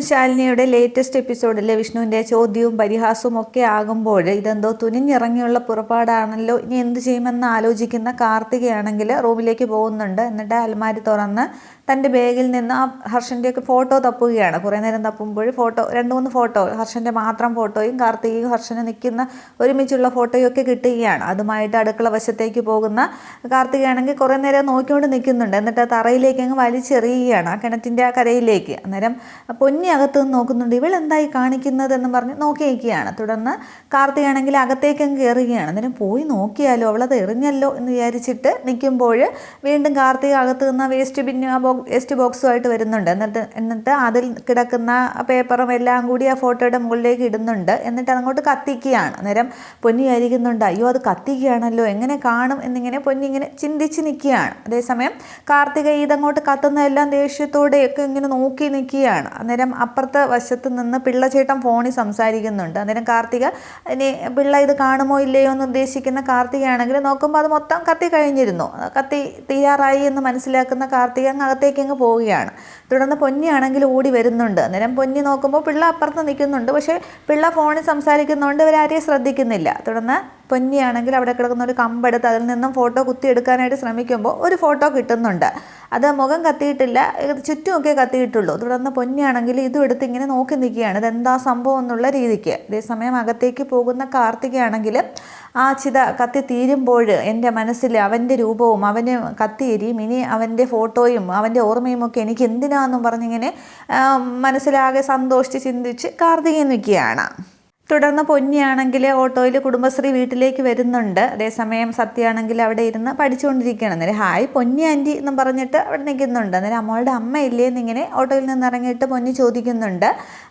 ശാലിനിയുടെ latest എപ്പിസോഡിലെ വിഷ്ണുവിന്റെ ചോദ്യവും പരിഹാസവും ഒക്കെ ആകുമ്പോൾ ഇതെന്തോ തുനിഞ്ഞിറങ്ങിയുള്ള പുറപ്പാടാണല്ലോ. ഇനി എന്ത് ചെയ്യുമെന്ന് ആലോചിക്കുന്ന കാർത്തികയാണെങ്കിൽ റൂമിലേക്ക് പോകുന്നുണ്ട്. എന്നിട്ട് അലമാരി തുറന്ന് തന്റെ ബാഗിൽ നിന്ന് ആ ഹർഷന്റെയൊക്കെ ഫോട്ടോ തപ്പുകയാണ്. കുറേ നേരം തപ്പുമ്പോൾ ഫോട്ടോ രണ്ട് മൂന്ന് ഫോട്ടോ ഹർഷന്റെ മാത്രം ഫോട്ടോയും കാർത്തികയും ഹർഷനും നിൽക്കുന്ന ഒരുമിച്ചുള്ള ഫോട്ടോയും ഒക്കെ കിട്ടുകയാണ്. അതുമായിട്ട് അടുക്കള വശത്തേക്ക് പോകുന്ന കാർത്തികയാണെങ്കിൽ കുറേ നേരം നോക്കിക്കൊണ്ട് നിൽക്കുന്നുണ്ട്. എന്നിട്ട് തറയിലേക്ക് അങ്ങ് വലിച്ചെറിയുകയാണ്. ആ കിണറ്റിന്റെ ആ കരയിലേക്ക്. അന്നേരം പൊന്നി അകത്ത് നിന്ന് നോക്കുന്നുണ്ട്. ഇവൾ എന്തായി കാണിക്കുന്നത് എന്ന് പറഞ്ഞ് നോക്കിയിരിക്കുകയാണ്. തുടർന്ന് കാർത്തികയാണെങ്കിൽ അകത്തേക്ക് കയറുകയാണ് അന്നേരം പോയി നോക്കിയാലോ? അവളത് എറിഞ്ഞല്ലോ? എന്ന് വിചാരിച്ചിട്ട് നിൽക്കുമ്പോൾ വീണ്ടും കാർത്തിക അകത്ത് നിന്ന് വേസ്റ്റ് ബിന്ന് ആ ബോ വേസ്റ്റ് ബോക്സുമായിട്ട് വരുന്നുണ്ട്. എന്നിട്ട് എന്നിട്ട് അതിൽ കിടക്കുന്ന പേപ്പറും എല്ലാം കൂടി ആ ഫോട്ടോയുടെ മുകളിലേക്ക് ഇടുന്നുണ്ട്. എന്നിട്ട് അങ്ങോട്ട് കത്തിക്കുകയാണ്. അന്നേരം പൊന്നി ആയിരിക്കുന്നുണ്ട് അയ്യോ അത് കത്തിക്കുകയാണല്ലോ. എങ്ങനെ കാണും? എന്നിങ്ങനെ പൊന്നി ഇങ്ങനെ ചിന്തിച്ച് നിൽക്കുകയാണ്. അതേസമയം കാർത്തിക ഇതങ്ങോട്ട് കത്തുന്നതെല്ലാം ദേഷ്യത്തോടെയൊക്കെ ഇങ്ങനെ നോക്കി നിൽക്കുകയാണ്. അന്നേരം അപ്പുറത്തെ വശത്ത് നിന്ന് പിള്ളച്ചേട്ടൻ ഫോണിൽ സംസാരിക്കുന്നുണ്ട്. അന്നേരം കാർത്തിക ഇനി പിള്ള ഇത് കാണുമോ ഇല്ലയോ എന്ന് ഉദ്ദേശിക്കുന്ന കാർത്തികയാണെങ്കിൽ നോക്കുമ്പോൾ അത് മൊത്തം കത്തി കഴിഞ്ഞിരുന്നു. കത്തി തീരാറായി എന്ന് മനസ്സിലാക്കുന്ന കാർത്തിക അങ്ങ് അകത്തേക്ക് അങ്ങ് പോവുകയാണ്. തുടർന്ന് പൊന്നിയാണെങ്കിൽ ഓടി വരുന്നുണ്ട്. അന്നേരം പൊന്നി നോക്കുമ്പോൾ പിള്ള അപ്പുറത്ത് നിൽക്കുന്നുണ്ട്. പക്ഷേ പിള്ള ഫോണിൽ സംസാരിക്കുന്നതുകൊണ്ട് ഇവരാരെയും ശ്രദ്ധിക്കുന്നില്ല. തുടർന്ന് പൊന്നിയാണെങ്കിൽ അവിടെ കിടക്കുന്ന ഒരു കമ്പെടുത്ത് അതിൽ നിന്നും ഫോട്ടോ കുത്തിയെടുക്കാനായിട്ട് ശ്രമിക്കുമ്പോൾ ഒരു ഫോട്ടോ കിട്ടുന്നുണ്ട്. അത് മുഖം കത്തിയിട്ടില്ല. ചുറ്റുമൊക്കെ കത്തിയിട്ടുള്ളൂ. തുടർന്ന് പൊന്നിയാണെങ്കിൽ ഇതും എടുത്ത് ഇങ്ങനെ നോക്കി നിൽക്കുകയാണ്. ഇതെന്താ സംഭവം എന്നുള്ള രീതിക്ക്. അതേസമയം അകത്തേക്ക് പോകുന്ന കാർത്തികയാണെങ്കിൽ ആ ചിത കത്തി തീരുമ്പോൾ എന്റെ മനസ്സിൽ അവന്റെ രൂപവും അവന് കത്തിയെരിയും ഇനി അവന്റെ ഫോട്ടോയും അവന്റെ ഓർമ്മയും ഒക്കെ എനിക്ക് എന്തിനാണെന്നും പറഞ്ഞിങ്ങനെ മനസ്സിലാകെ സന്തോഷിച്ച് ചിന്തിച്ച് കാർത്തികൻ നിൽക്കുകയാണ്. തുടർന്ന് പൊന്നിയാണെങ്കിൽ ഓട്ടോയിൽ കുടുംബശ്രീ വീട്ടിലേക്ക് വരുന്നുണ്ട്. അതേസമയം സത്യയാണെങ്കിൽ അവിടെ ഇരുന്ന് പഠിച്ചുകൊണ്ടിരിക്കുകയാണ്. അന്നേരം ഹായ് പൊന്നി ആന്റി എന്നും പറഞ്ഞിട്ട് അവിടെ നിൽക്കുന്നുണ്ട്. അന്നേരം അമ്മളുടെ അമ്മ ഇല്ലേ എന്നിങ്ങനെ ഓട്ടോയിൽ നിന്ന് ഇറങ്ങിയിട്ട് പൊന്നി ചോദിക്കുന്നുണ്ട്.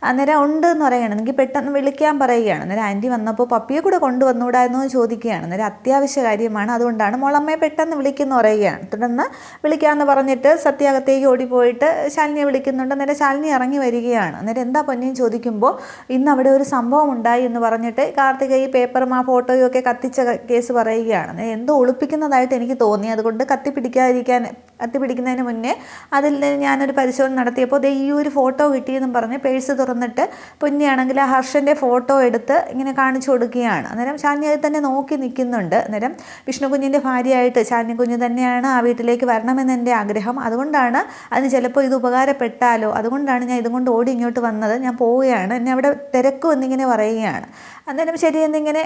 അന്നേരം ഉണ്ട് എന്ന് പറയുകയാണ്. എനിക്ക് പെട്ടെന്ന് വിളിക്കാൻ പറയുകയാണ്. അന്നേരം ആന്റി വന്നപ്പോൾ പപ്പിയെ കൂടെ കൊണ്ടുവന്നുകൂടായിരുന്നു എന്ന് ചോദിക്കുകയാണ്. അന്നേരം അത്യാവശ്യ കാര്യമാണ്. അതുകൊണ്ടാണ് മോളമ്മയെ പെട്ടെന്ന് വിളിക്കുന്നു പറയുകയാണ്. തുടർന്ന് വിളിക്കാമെന്ന് പറഞ്ഞിട്ട് സത്യാകത്തേക്ക് ഓടിപ്പോയിട്ട് ശാലിനിയെ വിളിക്കുന്നുണ്ട്. അന്നേരം ശാലിനി ഇറങ്ങി വരികയാണ്. അന്നേരം എന്താ പൊന്നിയും ചോദിക്കുമ്പോൾ ഇന്ന് അവിടെ ഒരു സംഭവം ഉണ്ടായി എന്ന് പറഞ്ഞിട്ട് കാർത്തിക ഈ പേപ്പറും ആ ഫോട്ടോയും ഒക്കെ കത്തിച്ച കേസ് പറയുകയാണ്. എന്തോ ഒളിപ്പിക്കുന്നതായിട്ട് എനിക്ക് തോന്നി. അതുകൊണ്ട് കത്തി പിടിക്കാതിരിക്കാൻ കത്തി പിടിക്കുന്നതിന് മുന്നേ അതിൽ ഞാനൊരു പരിശോധന നടത്തിയപ്പോൾ ദേ ഈ ഒരു ഫോട്ടോ കിട്ടിയെന്നും പറഞ്ഞ് പേഴ്സ് തുറന്നിട്ട് പൊന്നിയാണെങ്കിൽ ആ ഹർഷന്റെ ഫോട്ടോ എടുത്ത് ഇങ്ങനെ കാണിച്ചു കൊടുക്കുകയാണ്. അന്നേരം ശാന്യ അത് തന്നെ നോക്കി നിൽക്കുന്നുണ്ട്. അന്നേരം വിഷ്ണു കുഞ്ഞിന്റെ ഭാര്യയായിട്ട് ശാന്യ കുഞ്ഞ് തന്നെയാണ് ആ വീട്ടിലേക്ക് വരണമെന്ന് എന്റെ ആഗ്രഹം. അതുകൊണ്ടാണ് അതിന് ചിലപ്പോൾ ഇത് ഉപകാരപ്പെട്ടാലോ അതുകൊണ്ടാണ് ഞാൻ ഇതുകൊണ്ട് ഓടി ഇങ്ങോട്ട് വന്നത്. ഞാൻ പോവുകയാണ്. എന്നെ അവിടെ തിരക്കും എന്നിങ്ങനെ പറയുകയാണ്. അന്നേരം ശരി എന്നിങ്ങനെ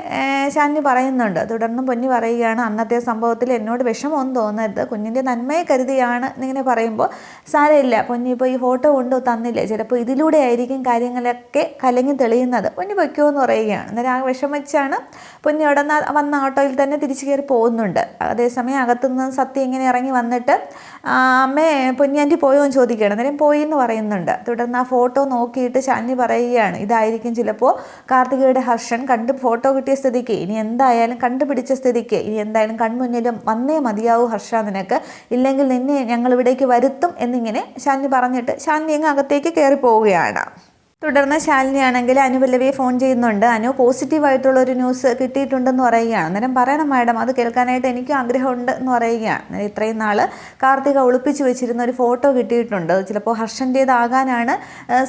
ശാന്യ പറയുന്നുണ്ട്. തുടർന്നും പൊന്നി പറയുകയാണ് അന്നത്തെ സംഭവത്തിൽ എന്നോട് വിഷമമൊന്നും തോന്നരുത്. കുഞ്ഞിന്റെ നന്മയെ കരുതിയാണ് ഇങ്ങനെ പറയുമ്പോൾ സാരമില്ല പൊന്നിപ്പോൾ ഈ ഫോട്ടോ കൊണ്ട് തന്നില്ലേ? ചിലപ്പോൾ ഇതിലൂടെ ആയിരിക്കും കാര്യങ്ങളൊക്കെ കലങ്ങി തെളിയുന്നത്. പൊന്നി പൊയ്ക്കോ എന്ന് പറയുകയാണ്. അന്നേരം ആ വിഷമിച്ചാണ് പൊന്നി അവിടെ വന്ന ഓട്ടോയിൽ തന്നെ തിരിച്ചു കയറി പോകുന്നുണ്ട്. അതേസമയം അകത്തുനിന്ന് സത്യം ഇങ്ങനെ ഇറങ്ങി വന്നിട്ട് അമ്മേ പൊന്നിയാന്റി പോയോ എന്ന് ചോദിക്കുകയാണ്. അന്നേരം പോയി എന്ന് പറയുന്നുണ്ട്. തുടർന്ന് ആ ഫോട്ടോ നോക്കിയിട്ട് ശാലിനി പറയുകയാണ്. ഇതായിരിക്കും ചിലപ്പോൾ കാർത്തികയുടെ ഹർഷൻ കണ്ട് ഫോട്ടോ കിട്ടിയ സ്ഥിതിക്ക്. ഇനി എന്തായാലും കണ്ടുപിടിച്ച സ്ഥിതിക്ക്. ഇനി എന്തായാലും കൺമുന്നിലും വന്നേ മതിയാവൂ ഹർഷ നിനക്ക്. ഇല്ലെങ്കിൽ നിന്നെ ഞങ്ങൾ ഇവിടേക്ക് വരുത്തും എന്നിങ്ങനെ ശാലിനി പറഞ്ഞിട്ട് ശാലിനി അങ്ങ് അകത്തേക്ക് കയറി പോവുകയാണ് തുടർന്ന് ശാലിനിയാണെങ്കിൽ അനുപല്ലവിയെ ഫോൺ ചെയ്യുന്നുണ്ട്. അനു പോസിറ്റീവായിട്ടുള്ള ഒരു ന്യൂസ് കിട്ടിയിട്ടുണ്ടെന്ന് പറയുകയാണ്. അന്നേരം പറയണം മാഡം അത് കേൾക്കാനായിട്ട് എനിക്കും ആഗ്രഹമുണ്ട് എന്ന് പറയുകയാണ്. അന്നേരം ഇത്രയും നാൾ കാർത്തിക ഒളിപ്പിച്ച് വെച്ചിരുന്ന ഒരു ഫോട്ടോ കിട്ടിയിട്ടുണ്ട്. ചിലപ്പോൾ ഹർഷന്റേതാകാനാണ്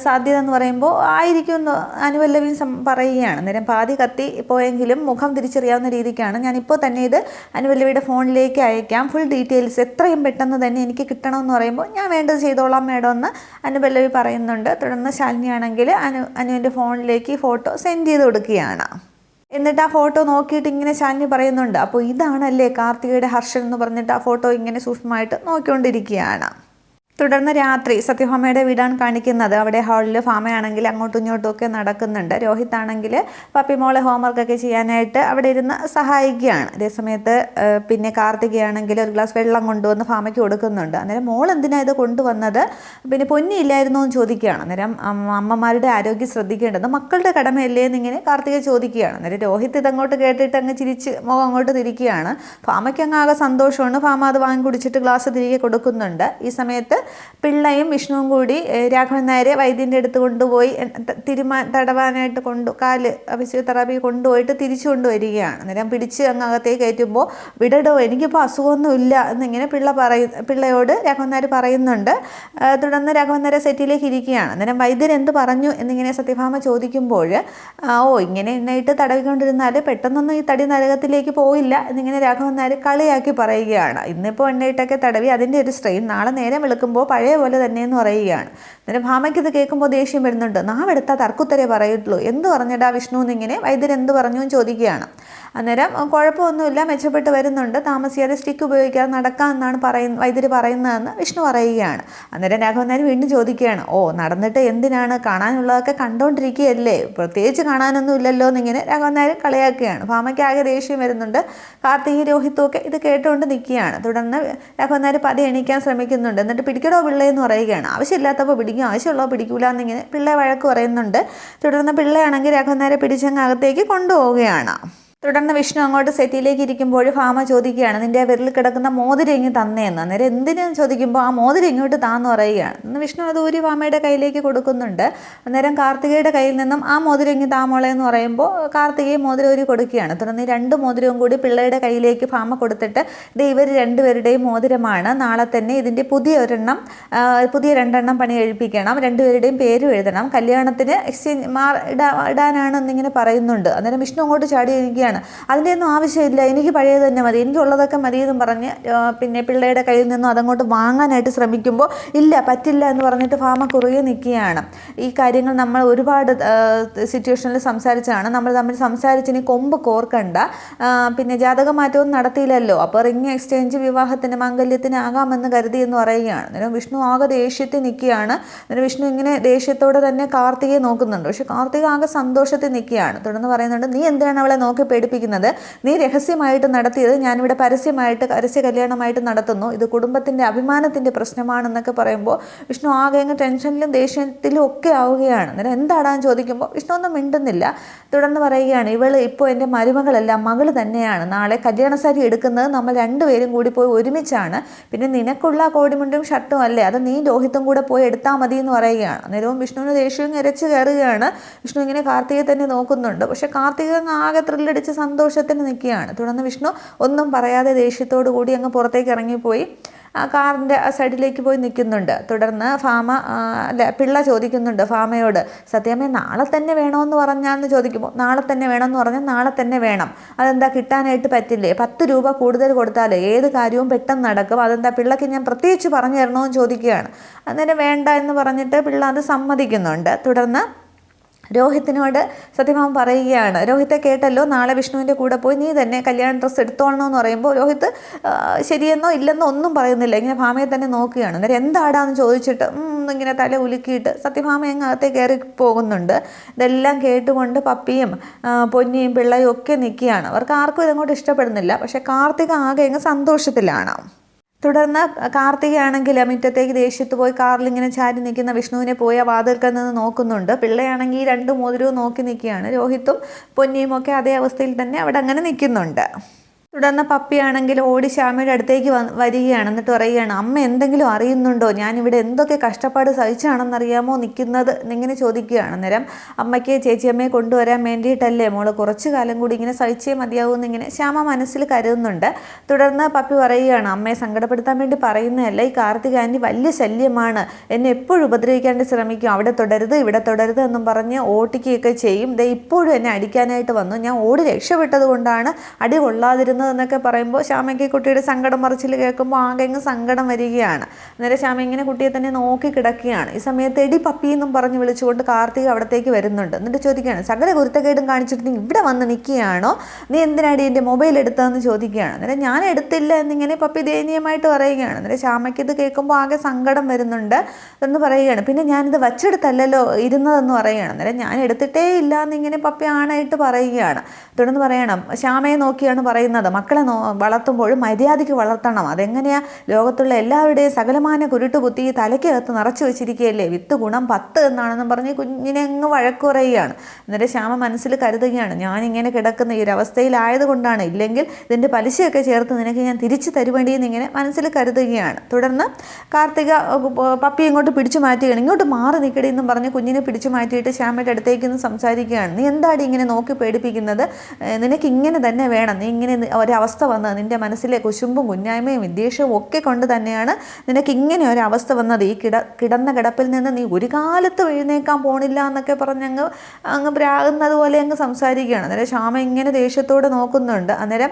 സാധ്യത എന്ന് പറയുമ്പോൾ ആയിരിക്കും എന്ന് അനുപല്ലവിയും പറയുകയാണ്. അന്നേരം പാതി കത്തി പോയെങ്കിലും മുഖം തിരിച്ചറിയാവുന്ന രീതിക്കാണ് ഞാനിപ്പോൾ തന്നെ ഇത് അനുപല്ലവിയുടെ ഫോണിലേക്ക് അയക്കാം. ഫുൾ ഡീറ്റെയിൽസ് എത്രയും പെട്ടെന്ന് തന്നെ എനിക്ക് കിട്ടണമെന്ന് പറയുമ്പോൾ ഞാൻ വേണ്ടത് ചെയ്തോളാം മാഡം എന്ന് അനുപല്ലവി പറയുന്നുണ്ട്. തുടർന്ന് ശാലിനിയാണെങ്കിൽ അനു അനുവിന്റെ ഫോണിലേക്ക് ഫോട്ടോ സെൻഡ് ചെയ്ത് കൊടുക്കുകയാണ്. എന്നിട്ട് ആ ഫോട്ടോ നോക്കിയിട്ട് ഇങ്ങനെ ശാലിനി പറയുന്നുണ്ട്. അപ്പോൾ ഇതാണല്ലേ കാർത്തികയുടെ ഹർഷൻ എന്ന് പറഞ്ഞിട്ട് ആ ഫോട്ടോ ഇങ്ങനെ സൂക്ഷ്മമായിട്ട് നോക്കിക്കൊണ്ടിരിക്കുകയാണ്. തുടർന്ന് രാത്രി സത്യഭാമയുടെ വീടാണ് കാണിക്കുന്നത്. അവിടെ ഹാളിൽ ഭാമയാണെങ്കിൽ അങ്ങോട്ടും ഇങ്ങോട്ടും ഒക്കെ നടക്കുന്നുണ്ട്. രോഹിത് ആണെങ്കിൽ പപ്പിമോളെ ഹോംവർക്കൊക്കെ ചെയ്യാനായിട്ട് അവിടെ ഇരുന്ന് സഹായിക്കുകയാണ്. അതേസമയത്ത് പിന്നെ കാർത്തികയാണെങ്കിൽ ഒരു ഗ്ലാസ് വെള്ളം കൊണ്ടുവന്ന് ഭാമയ്ക്ക് കൊടുക്കുന്നുണ്ട്. അന്നേരം മോൾ എന്തിനാ ഇത് കൊണ്ടുവന്നത്? പിന്നെ പൊന്നി ഇല്ലായിരുന്നു എന്ന് ചോദിക്കുകയാണ്. അന്നേരം അമ്മമാരുടെ ആരോഗ്യം ശ്രദ്ധിക്കേണ്ടത് മക്കളുടെ കടമയല്ലേ എന്നിങ്ങനെ കാർത്തിക ചോദിക്കുകയാണ്. അന്നേരം രോഹിത് ഇതങ്ങോട്ട് കേട്ടിട്ട് അങ്ങ് ചിരിച്ച് മുഖം അങ്ങോട്ട് തിരിക്കുകയാണ്. ഭാമയ്ക്ക് അങ്ങ് ആകെ സന്തോഷമാണ്. ഫാമ അത് വാങ്ങി കുടിച്ചിട്ട് ഗ്ലാസ് തിരികെ കൊടുക്കുന്നുണ്ട്. ഈ സമയത്ത് പിള്ളയും വിഷ്ണുവും കൂടി രാഘവൻ നായരെ വൈദ്യന്റെ അടുത്ത് കൊണ്ടുപോയി തിരുമാ തടവാനായിട്ട് കൊണ്ടു കാൽ ഫിസിയോതെറാപ്പി കൊണ്ടുപോയിട്ട് തിരിച്ചു കൊണ്ടുവരികയാണ്. അന്നേരം പിടിച്ച് അങ്ങ് അകത്തേക്ക് കയറ്റുമ്പോൾ വിടടോ എനിക്കിപ്പോൾ അസുഖമൊന്നുമില്ല എന്നിങ്ങനെ പിള്ള പറയ പിള്ളയോട് രാഘവൻ നായർ പറയുന്നുണ്ട്. തുടർന്ന് രാഘവൻ നായരെ സെറ്റിലേക്ക് ഇരിക്കുകയാണ്. അന്നേരം വൈദ്യൻ എന്ത് പറഞ്ഞു എന്നിങ്ങനെ സത്യഭാമ ചോദിക്കുമ്പോൾ ഓ ഇങ്ങനെ എണ്ണയിട്ട് തടവിക്കൊണ്ടിരുന്നാൽ പെട്ടെന്നൊന്നും ഈ തടി നരകത്തിലേക്ക് പോയില്ല എന്നിങ്ങനെ രാഘവൻ നായർ കളിയാക്കി പറയുകയാണ്. ഇന്നിപ്പോൾ എണ്ണയിട്ടൊക്കെ തടവി അതിന്റെ ഒരു സ്ട്രെയിൻ നാളെ നേരം വെളുക്കുമ്പോൾ പഴയ പോലെ തന്നെയെന്ന് പറയുകയാണ്. അന്നേരം ഭാമയ്ക്ക് ഇത് കേൾക്കുമ്പോൾ ദേഷ്യം വരുന്നുണ്ട്. നാം എടുത്താൽ തർക്കുത്തരേ പറയുള്ളൂ. എന്ത് പറഞ്ഞിട്ടാ വിഷ്ണു എന്നിങ്ങനെ വൈദ്യൻ എന്ത് പറഞ്ഞു ചോദിക്കുകയാണ്. അന്നേരം "ഉം, കുഴപ്പമൊന്നുമില്ല മെച്ചപ്പെട്ട് വരുന്നുണ്ട്. താമസിയാതെ സ്റ്റിക്ക് ഉപയോഗിക്കാതെ നടക്കാമെന്നാണ് പറയുന്ന വൈദ്യര് പറയുന്നതെന്ന് വിഷ്ണു പറയുകയാണ്. അന്നേരം രാഘവൻ നായർ വീണ്ടും ചോദിക്കുകയാണ് ഓ നടന്നിട്ട് എന്തിനാണ്? കാണാനുള്ളതൊക്കെ കണ്ടുകൊണ്ടിരിക്കുകയല്ലേ പ്രത്യേകിച്ച് കാണാനൊന്നും ഇല്ലല്ലോ എന്നിങ്ങനെ രാഘവൻ നായർ കളിയാക്കുകയാണ്. ഭാമയ്ക്ക് ആകെ ദേഷ്യം വരുന്നുണ്ട്. കാർത്തിക രോഹിത്തും ഒക്കെ ഇത് കേട്ടുകൊണ്ട് നിൽക്കുകയാണ്. തുടർന്ന് രാഘവൻ നായർ പതി എണീക്കാൻ ശ്രമിക്കുന്നുണ്ട്. എന്നിട്ട് പിടിക്കടോ പിള്ളയെന്ന് പറയുകയാണ്. ആവശ്യമില്ലാത്തപ്പോൾ പിടിക്കും ആവശ്യമുള്ളപ്പോൾ പിടിക്കൂല എന്നിങ്ങനെ പിള്ളേ വഴക്ക് പറയുന്നുണ്ട്. തുടർന്ന് പിള്ളയാണെങ്കിൽ രാഘവൻ നായരെ പിടിച്ചങ്ങ് അകത്തേക്ക് കൊണ്ടുപോവുകയാണ്. തുടർന്ന് വിഷ്ണു അങ്ങോട്ട് സെറ്റിയിലേക്ക് ഇരിക്കുമ്പോൾ ഫാമ ചോദിക്കുകയാണ് നിന്റെ ആ വിരലിൽ കിടക്കുന്ന മോതിരം ഇങ്ങ് തന്നേന്ന് അന്നേരം എന്തിനെന്ന് ചോദിക്കുമ്പോൾ ആ മോതിരം ഇങ്ങോട്ട് താന്ന്? പറയുകയാണ്. എന്ന് വിഷ്ണു അത് ഊരി ഫാമയുടെ കയ്യിലേക്ക് കൊടുക്കുന്നുണ്ട്. അന്നേരം കാർത്തികയുടെ കയ്യിൽ നിന്നും ആ മോതിരം ഇങ്ങ് താമോളെ? എന്ന് പറയുമ്പോൾ കാർത്തികയെ മോതിരം ഊരി കൊടുക്കുകയാണ്. തുടർന്ന് ഈ രണ്ട് മോതിരവും കൂടി പിള്ളയുടെ കയ്യിലേക്ക് ഫാമ കൊടുത്തിട്ട് ഇത് ഇവർ രണ്ടുപേരുടെയും മോതിരമാണ്. നാളെ തന്നെ ഇതിന്റെ പുതിയ ഒരെണ്ണം പുതിയ രണ്ടെണ്ണം പണി കഴിപ്പിക്കണം. രണ്ടുപേരുടെയും പേരും എഴുതണം. കല്യാണത്തിന് എക്സ്ചേഞ്ച് മാർ ഇടാ ഇടാനാണെന്നിങ്ങനെ പറയുന്നുണ്ട്. അന്നേരം വിഷ്ണു അങ്ങോട്ട് ചാടി അതിന്റെ ഒന്നും ആവശ്യമില്ല. എനിക്ക് പഴയത് തന്നെ മതി. എനിക്കുള്ളതൊക്കെ മതി എന്നും പറഞ്ഞ് പിന്നെ പിള്ളേരുടെ കയ്യിൽ നിന്നും അതങ്ങോട്ട് വാങ്ങാനായിട്ട് ശ്രമിക്കുമ്പോൾ ഇല്ല പറ്റില്ല എന്ന് പറഞ്ഞിട്ട് ഭാമ കുറുകെ നിൽക്കുകയാണ്. ഈ കാര്യങ്ങൾ നമ്മൾ ഒരുപാട് സിറ്റുവേഷനിൽ സംസാരിച്ചതാണ്. നമ്മൾ തമ്മിൽ സംസാരിച്ചിനി കൊമ്പ് കോർക്കണ്ട. പിന്നെ ജാതക മാറ്റവും നടത്തിയില്ലല്ലോ. അപ്പോൾ റിങ് എക്സ്ചേഞ്ച് വിവാഹത്തിന് മാംഗല്യത്തിന് ആകാമെന്ന് കരുതി എന്ന് പറയുകയാണ്. അന്നേരം വിഷ്ണു ആകെ ദേഷ്യത്തിൽ നിൽക്കുകയാണ്. അന്നേരം വിഷ്ണു ഇങ്ങനെ ദേഷ്യത്തോടെ തന്നെ കാർത്തികയെ നോക്കുന്നുണ്ട്. പക്ഷെ കാർത്തിക ആകെ സന്തോഷത്തിൽ നിൽക്കുകയാണ്. തുടർന്ന് പറയുന്നുണ്ട് നീ എന്തിനാണ് അവളെ നോക്കി പേടിപ്പിക്കുന്നത് നീ രഹസ്യമായിട്ട് നടത്തിയത് ഞാനിവിടെ പരസ്യമായിട്ട് പരസ്യ കല്യാണമായിട്ട് നടത്തുന്നു. ഇത് കുടുംബത്തിന്റെ അഭിമാനത്തിന്റെ പ്രശ്നമാണെന്നൊക്കെ പറയുമ്പോൾ വിഷ്ണു ആകെ അങ്ങ് ടെൻഷനിലും ദേഷ്യത്തിലും ഒക്കെ ആവുകയാണ്. അന്നേരം എന്താടാന്ന് ചോദിക്കുമ്പോൾ വിഷ്ണു ഒന്നും മിണ്ടുന്നില്ല. തുടർന്ന് പറയുകയാണ് ഇവൾ ഇപ്പോൾ എന്റെ മരുമകളല്ല മകൾ തന്നെയാണ്. നാളെ കല്യാണ സാരി എടുക്കുന്നത് നമ്മൾ രണ്ടുപേരും കൂടി പോയി ഒരുമിച്ചാണ്. പിന്നെ നിനക്കുള്ള കോടിമുണ്ടും ഷർട്ടും അല്ലേ? അത് നീ രോഹിത്തും കൂടെ പോയി എടുത്താൽ മതി എന്ന് പറയുകയാണ്. അന്നേരവും വിഷ്ണുവിന് ദേഷ്യവും ഇരച്ച് കയറുകയാണ്. വിഷ്ണു ഇങ്ങനെ കാർത്തികയെ തന്നെ നോക്കുന്നുണ്ട്. പക്ഷേ കാർത്തിക ആകെ ത്രില്ലടിച്ച് സന്തോഷത്തിന് നിൽക്കുകയാണ്. തുടർന്ന് വിഷ്ണു ഒന്നും പറയാതെ ദേഷ്യത്തോടു കൂടി അങ്ങ് പുറത്തേക്ക് ഇറങ്ങിപ്പോയി. ആ കാറിന്റെ ആ സൈഡിലേക്ക് പോയി നിൽക്കുന്നുണ്ട്. തുടർന്ന് ഫാമ അല്ലെ അല്ല പിള്ള ചോദിക്കുന്നുണ്ട് ഫാമയോട് സത്യമേ നാളെ തന്നെ വേണമെന്ന് പറഞ്ഞാന്ന് ചോദിക്കുമ്പോൾ നാളെ തന്നെ വേണമെന്ന് പറഞ്ഞാൽ നാളെ തന്നെ വേണം. അതെന്താ കിട്ടാനായിട്ട് പറ്റില്ലേ? പത്ത് രൂപ കൂടുതൽ കൊടുത്താൽ ഏത് കാര്യവും പെട്ടെന്ന് നടക്കും. അതെന്താ പിള്ളക്ക് ഞാൻ പ്രത്യേകിച്ച് പറഞ്ഞു തരണമെന്ന് ചോദിക്കുകയാണ്. അന്നേരം വേണ്ട എന്ന് പറഞ്ഞിട്ട് പിള്ള അത് സമ്മതിക്കുന്നുണ്ട്. തുടർന്ന് രോഹിത്തിനോട് സത്യഭാമ പറയുകയാണ്. രോഹിത്തെ കേട്ടല്ലോ നാളെ വിഷ്ണുവിന്റെ കൂടെ പോയി നീ തന്നെ കല്യാണ ഡ്രസ്സ് എടുത്തോളണമെന്ന് പറയുമ്പോൾ രോഹിത്ത് ശരിയെന്നോ ഇല്ലെന്നോ ഒന്നും പറയുന്നില്ല. ഇങ്ങനെ ഭാമയെ തന്നെ നോക്കുകയാണ്. അന്നേരം എന്താടാന്ന് ചോദിച്ചിട്ട് ഇങ്ങനെ തല ഉലുക്കിയിട്ട് സത്യഭാമ അങ്ങ് അകത്തെ കയറി പോകുന്നുണ്ട്. ഇതെല്ലാം കേട്ടുകൊണ്ട് പപ്പിയും പൊന്നിയും പിള്ളയും ഒക്കെ നിൽക്കുകയാണ്. അവർക്ക് ആർക്കും ഇതങ്ങോട്ട് ഇഷ്ടപ്പെടുന്നില്ല. പക്ഷേ കാർത്തിക ആകെ അങ്ങ് സന്തോഷത്തിലാണ്. തുടർന്ന് കാർത്തികയാണെങ്കിൽ മുറ്റത്തേക്ക് ദേഷ്യത്ത് പോയി കാറിൽ ഇങ്ങനെ ചാരി നിൽക്കുന്ന വിഷ്ണുവിനെ പോയി ആ വാതിൽക്കൽ നിന്ന് നോക്കുന്നുണ്ട്. പിള്ളയാണെങ്കിൽ ഈ രണ്ട് മോതിരവും നോക്കി നിൽക്കുകയാണ്. രോഹിത്തും പൊന്നിയും ഒക്കെ അതേ അവസ്ഥയിൽ തന്നെ അവിടെ അങ്ങനെ നിൽക്കുന്നുണ്ട്. തുടർന്ന് പപ്പിയാണെങ്കിൽ ഓടി ശ്യാമയുടെ അടുത്തേക്ക് വരികയാണ്. എന്നിട്ട് പറയുകയാണ് അമ്മ എന്തെങ്കിലും അറിയുന്നുണ്ടോ? ഞാനിവിടെ എന്തൊക്കെ കഷ്ടപ്പാട് സഹിച്ചാണെന്നറിയാമോ നിൽക്കുന്നത്? എന്നിങ്ങനെ ചോദിക്കുകയാണ്. അന്നേരം അമ്മയ്ക്ക് ചേച്ചിയമ്മയെ കൊണ്ടുവരാൻ വേണ്ടിയിട്ടല്ലേ മോൾ കുറച്ച് കാലം കൂടി ഇങ്ങനെ സഹിച്ചേ മതിയാവൂ എന്നിങ്ങനെ ശ്യാമ മനസ്സിൽ കരുതുന്നുണ്ട്. തുടർന്ന് പപ്പി പറയുകയാണ് അമ്മയെ സങ്കടപ്പെടുത്താൻ വേണ്ടി പറയുന്നതല്ല ഈ കാർത്തിക ആന്റി വലിയ ശല്യമാണ്. എന്നെ എപ്പോഴും ഉപദ്രവിക്കാണ്ട് ശ്രമിക്കും. അവിടെ തുടരുത് ഇവിടെ തുടരുത് എന്നും പറഞ്ഞ് ഓട്ടിക്കുകയൊക്കെ ചെയ്യും. ദേ ഇപ്പോഴും എന്നെ അടിക്കാനായിട്ട് വന്നു. ഞാൻ ഓടി രക്ഷപ്പെട്ടത് കൊണ്ടാണ് അടി കൊള്ളാതിരുന്നത് എന്നൊക്കെ പറയുമ്പോൾ ശ്യാമയ്ക്ക് കുട്ടിയുടെ സങ്കടം മറിച്ചിൽ കേൾക്കുമ്പോൾ ആകെ അങ്ങ് സങ്കടം വരികയാണ്. നേരെ ശ്യാമ ഇങ്ങനെ കുട്ടിയെ തന്നെ നോക്കി കിടക്കുകയാണ്. ഈ സമയത്ത് എടി പപ്പി എന്നും പറഞ്ഞ് വിളിച്ചുകൊണ്ട് കാർത്തിക അവിടത്തേക്ക് വരുന്നുണ്ട്. എന്നിട്ട് ചോദിക്കുകയാണ് സകല കുരുത്തക്കേടും കാണിച്ചിട്ട് നീ ഇവിടെ വന്ന് നിൽക്കുകയാണോ? നീ എന്തിനാടി എന്റെ മൊബൈൽ എടുത്തതെന്ന് ചോദിക്കുകയാണ്. അന്നേരം ഞാൻ എടുത്തില്ല എന്നിങ്ങനെ പപ്പി ദയനീയമായിട്ട് പറയുകയാണ്. അന്നേരം ശ്യാമയ്ക്ക് ഇത് കേൾക്കുമ്പോൾ ആകെ സങ്കടം വരുന്നുണ്ട് എന്ന് പറയുകയാണ്. പിന്നെ ഞാനിത് വച്ചെടുത്തല്ലല്ലോ ഇരുന്നതെന്ന് പറയുകയാണ്. അന്നേരം ഞാൻ എടുത്തിട്ടേ ഇല്ല എന്നിങ്ങനെ പപ്പി ആണായിട്ട് പറയുകയാണ്. തുടർന്ന് പറയണം ശ്യാമയെ നോക്കിയാണ് പറയുന്നത്. മക്കളെ നോ വളർത്തുമ്പോഴും മര്യാദയ്ക്ക് വളർത്തണം. അതെങ്ങനെയാണ് ലോകത്തുള്ള എല്ലാവരുടെയും സകലമാന കുരുട്ട് കുത്തി തലയ്ക്കകത്ത് നിറച്ചു വെച്ചിരിക്കുകയല്ലേ? വിത്ത് ഗുണം പത്ത് എന്നാണെന്നും പറഞ്ഞ് കുഞ്ഞിനെ അങ്ങ് വഴക്ക് പറയുകയാണ് എന്നിട്ട് ശ്യാമ മനസ്സിൽ കരുതുകയാണ്. ഞാനിങ്ങനെ കിടക്കുന്ന ഈ ഒരവസ്ഥയിലായത് കൊണ്ടാണ് ഇല്ലെങ്കിൽ ഇതിന്റെ പലിശയൊക്കെ ചേർത്ത് നിനക്ക് ഞാൻ തിരിച്ചു തരുവേണ്ടിയെന്ന് ഇങ്ങനെ മനസ്സിൽ കരുതുകയാണ്. തുടർന്ന് കാർത്തിക പപ്പി ഇങ്ങോട്ട് പിടിച്ചു മാറ്റുകയാണ്. ഇങ്ങോട്ട് മാറി നിൽക്കടി എന്നും പറഞ്ഞ് കുഞ്ഞിനെ പിടിച്ചു മാറ്റിയിട്ട് ശ്യാമയുടെ അടുത്തേക്ക് നിന്ന് സംസാരിക്കുകയാണ്. നീ എന്താടി ഇങ്ങനെ നോക്കി പേടിപ്പിക്കുന്നത്? നിനക്ക് ഇങ്ങനെ തന്നെ വേണം. നീ ഇങ്ങനെ ഒരവസ്ഥ വന്നത്? നിന്റെ മനസ്സിലെ കുശുമ്പും കുഞ്ഞായ്മയും വിദ്വേഷവും ഒക്കെ കൊണ്ട് തന്നെയാണ് നിനക്ക് ഇങ്ങനെ ഒരു അവസ്ഥ വന്നത്. ഈ കിട കിടന്ന കിടപ്പിൽ നിന്ന് നീ ഒരു കാലത്ത് എഴുന്നേക്കാൻ പോണില്ല എന്നൊക്കെ പറഞ്ഞ് അങ്ങ് അങ്ങ് പ്രാകുന്നത് പോലെ അങ്ങ് സംസാരിക്കുകയാണ്. അന്നേരം ശ്യാമ ഇങ്ങനെ ദേഷ്യത്തോടെ നോക്കുന്നുണ്ട്. അന്നേരം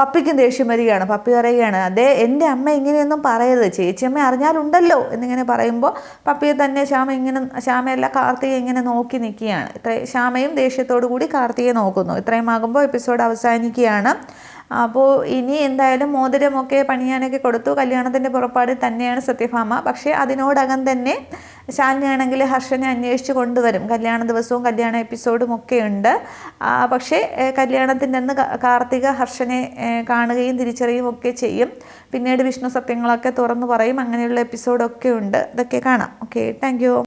പപ്പിക്കും ദേഷ്യം വരികയാണ്. പപ്പി പറയുകയാണ് അതേ എന്റെ അമ്മ ഇങ്ങനെയൊന്നും പറയരുത്. ചേച്ചിയമ്മ അറിഞ്ഞാലുണ്ടല്ലോ എന്നിങ്ങനെ പറയുമ്പോൾ പപ്പിയെ തന്നെ ശ്യാമ ഇങ്ങനെ ശ്യാമയല്ല കാർത്തിക ഇങ്ങനെ നോക്കി നിൽക്കുകയാണ്. ഇത്ര ശ്യാമയും ദേഷ്യത്തോടു കൂടി കാർത്തികയെ നോക്കുന്നു. ഇത്രയും ആകുമ്പോൾ എപ്പിസോഡ് അവസാനിക്കുകയാണ്. അപ്പോൾ ഇനി എന്തായാലും മോതിരമൊക്കെ പണിയാനൊക്കെ കൊടുത്തു. കല്യാണത്തിന്റെ പുറപ്പാട് തന്നെയാണ് സത്യഭാമ. പക്ഷേ അതിനോടകം തന്നെ ശാലിനിയാണെങ്കിൽ ഹർഷനെ അന്വേഷിച്ച് കൊണ്ടുവരും. കല്യാണ ദിവസവും കല്യാണ എപ്പിസോഡും ഒക്കെ ഉണ്ട്. പക്ഷേ കല്യാണത്തിന്റെ അന്ന് കാർത്തിക ഹർഷനെ കാണുകയും തിരിച്ചറിയുകയും ഒക്കെ ചെയ്യും. പിന്നീട് വിഷ്ണു സത്യങ്ങളൊക്കെ തുറന്നു പറയും. അങ്ങനെയുള്ള എപ്പിസോഡൊക്കെ ഉണ്ട്. ഇതൊക്കെ കാണാം. Okay thank